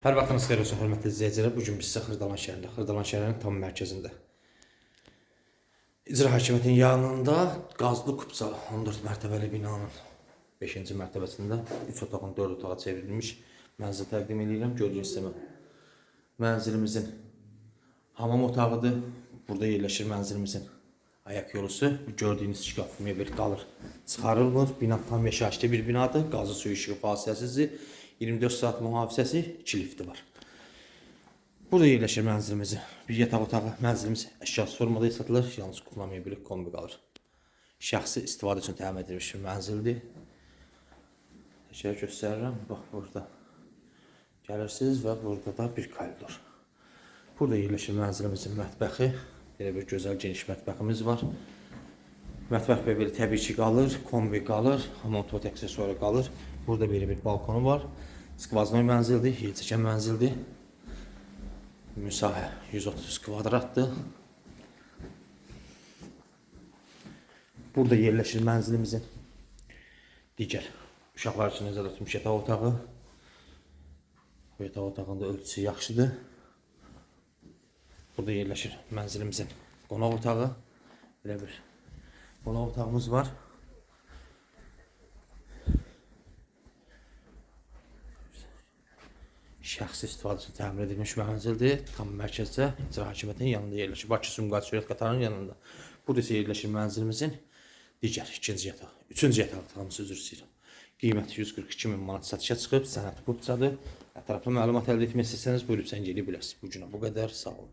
Hər vaxtınız xeyir olsun, hörmətli izləyicilər. Bu gün biz sizə Xırdalan şəhərində, Xırdalan şəhərinin tam mərkəzində. İcra hakimiyyətinin yanında qazlı kupça 14 mərtəbəli binanın 5-ci mərtəbəsində 3 otağın 4 otağa çevrilmiş mənzil təqdim edirəm. Gördüyünüz kimi mənzilimizin hamam otağıdır. Burada yerləşir mənzilimizin ayak yolusu. Gördüyünüz şkaf mebel qalır. Çıxarılmır. Bina tam yaşayışlı bir binadır. Qazı suyu işığı fasiləsizdir. 24 saat mühafizəsi, 2 lifti var. Burada yerləşir mənzilimizin. Bir yataq otağı mənzilimiz əşyası formada satılır. Yalnız kullanmaya bilik kombi qalır. Şəxsi istifadə üçün təmin edilmiş bir mənzildir. Şöyle göstərirəm. Bax burada. Gəlirsiniz və burada da bir koridor. Burada yerləşir mənzilimizin mətbəxi. Belə bir gözəl geniş mətbəximiz var. Mətbəx belə təbii ki qalır, kombi qalır, hamam tualet aksesuarı qalır. Burada belə bir balkonu var. Skvaznoy mənzildir, yelçəkən mənzildir. Müsahə 130 kvadratdır. Burada yerləşir mənzilimizin digər uşaqlar üçün nəzərdə tutmuş yataq otağı. Bu otağında ölçüsü yaxşıdır. Burada yerləşir mənzilimizin qonaq otağı. Belə bir qonaq otağımız var. Şəxsi istifadə üçün təmir edilmiş mənzildir. Tam mərkəzdə icra hakimiyyətinin yanında yerləşir. Bakı Sumqayıt Sürət qatarının yanında. Burada isə yerləşir mənzilimizin digər ikinci yatağı, üçüncü yatağı otağımız üzr istəyirəm. Qiyməti 142 min manat satışa çıxıb, sənəd burçadır. Ətraflı məlumat əldə etmək istəsəniz buyurub sən gedə bilərsiniz. Bu günə bu qədər, sağ olun.